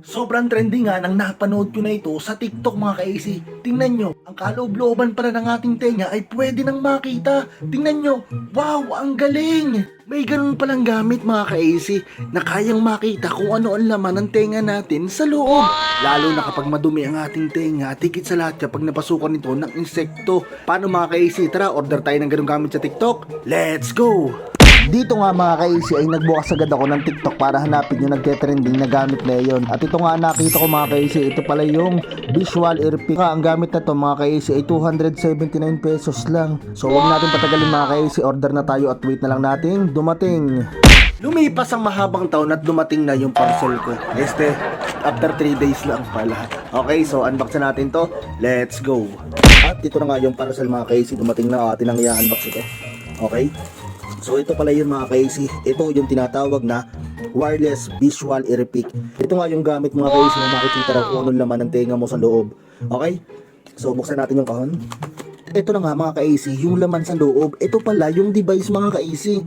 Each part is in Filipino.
Sobrang trending nga nang napanood ko na ito sa TikTok mga ka-AC. Tingnan nyo, ang kaloob-looban pala ng ating tenga ay pwede nang makita. Tingnan nyo, wow, ang galing! May ganun palang gamit mga ka-AC na kayang makita kung ano ang laman ng tenga natin sa loob. Lalo na kapag madumi ang ating tenga at sa lahat kapag napasukan ito ng insekto. Paano mga ka-AC? Tara, order tayo ng ganung gamit sa TikTok. Let's go! Dito nga mga ka-AC ay nagbukas agad ako ng TikTok para hanapin yung nagte-trending na gamit na yon. At ito nga nakita ko mga ka-AC, ito pala yung visual earpiece. Nga, ang gamit na to mga ka-AC ay 279 pesos lang. So huwag natin patagalin mga ka-AC, order na tayo at wait na lang natin dumating. Lumipas ang mahabang taon at dumating na yung parcel ko. Este, after 3 days lang pala. Okay, so unbox na natin to. Let's go. At ito na nga yung parcel mga ka-AC, dumating na atin ang i-unbox ito. Okay? So ito pala yun mga ka-AC. Ito yung tinatawag na wireless visual earpiece. Ito nga yung gamit mga ka-AC na makikita raw kung anong laman ng tenga mo sa loob. Okay? So buksan natin yung kahon. Ito na nga mga ka-AC, yung laman sa loob. Ito pala yung device mga ka-AC.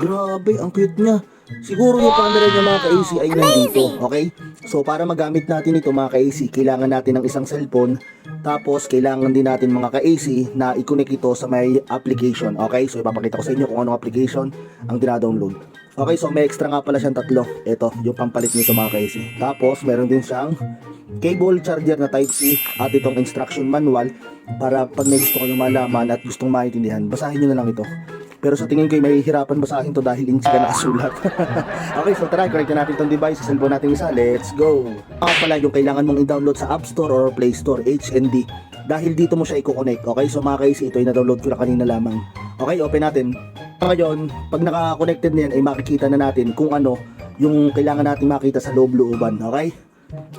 Grabe, ang cute niya. Siguro yung camera niya mga ka-AC ay nandito. Okay? So para magamit natin ito mga ka-AC, kailangan natin ng isang cellphone. Tapos kailangan din natin mga ka-AC na i-connect ito sa may application. Okay? So ipapakita ko sa inyo kung anong application ang dinadownload. Okay, so may extra nga pala siyang tatlo. Ito, yung pampalit nito mga ka-AC. Tapos meron din siyang cable charger na Type-C at itong instruction manual para pag may gusto kayong malaman at gustong maintindihan, basahin nyo na lang ito. Pero sa tingin ko ay may hirapan basahin to dahil hindi ka nakasulat. okay, so tara, connect na natin itong device. Sa cellphone natin isa. Let's go! Ako pala yung kailangan mong i-download sa App Store or Play Store, HND. Dahil dito mo siya i-connect. Okay, so mga kaisi, ito ay na-download ko na kanina lamang. Okay, open natin. Ngayon, pag naka-connected na yan, ay makikita na natin kung ano yung kailangan natin makita sa loob-looban. Okay?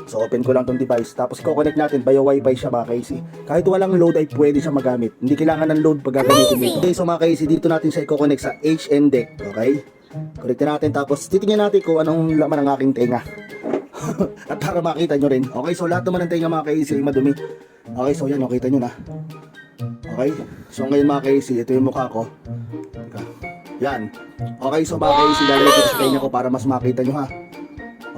So open ko lang tong device tapos ko-connect natin via wifi siya mga kaisi. Kahit walang load ay pwede siya magamit. Hindi kailangan ng load pag gagamitin mo. Okay, so mga kaisi dito natin siya i-connect sa HN deck. Okay? Connect natin tapos titingnan natin kung anong laman ng aking tenga. At para makita nyo rin. Okay, so lahat naman ng tenga mga kaisi ay madumi. Okay, so yan, nakita nyo na. Okay? So ngayon mga kaisi, ito yung mukha ko. Teka. Yan. Okay, so mga kaisi, lalagay ko sa tenga ko para mas makita nyo ha.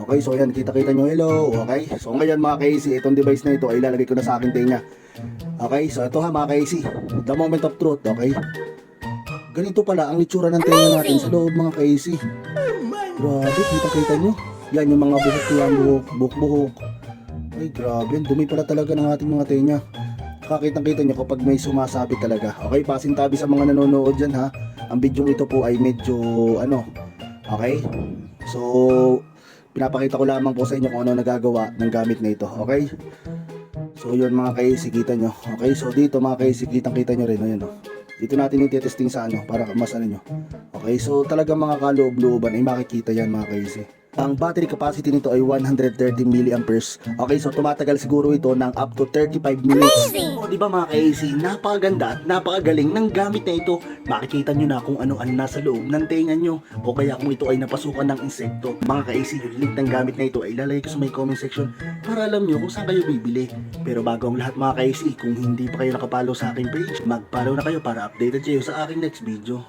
Okay, so yan, kita-kita nyo, hello, okay? So ngayon mga ka-AC, itong device na ito ay ilalagay ko na sa aking tenga. Okay, so ito ha mga ka-AC, the moment of truth, okay? Ganito pala ang itsura ng tenga natin sa loob mga ka-AC. Grabe, kita-kita nyo. Yan yung mga buhok yan, buhok, buhok-buhok. Ay, grabe, dumi pala talaga ng ating mga tenga. Kakitang-kita nyo kapag may sumasabit talaga. Okay, pasintabi sa mga nanonood dyan ha. Ang video ito po ay medyo, ano, okay? So, pinapakita ko lamang po sa inyo kung ano nagagawa ng gamit na ito. Okay? So yun mga kaisi, kita nyo. Okay, so dito mga kaisi, kitang kita nyo rin. Ayan, oh. Dito natin yung testing sa ano, para mas ano nyo. Okay, so talagang mga kaloob-looban ay makikita yan mga kaisi. Ang battery capacity nito ay 130 milliamperes. Okay, so tumatagal siguro ito ng up to 35 minutes. O, di ba mga ka-AC, napakaganda at napakagaling ng gamit na ito. Makikita nyo na kung ano ang nasa loob ng tenga nyo o kaya kung ito ay napasukan ng insekto. Mga ka-AC, yung link ng gamit na ito ay ilalagay ko sa may comment section para alam nyo kung saan kayo bibili. Pero bago ang lahat mga ka-AC, kung hindi pa kayo nakapalo sa aking page, mag-follow na kayo para updated kayo sa aking next video.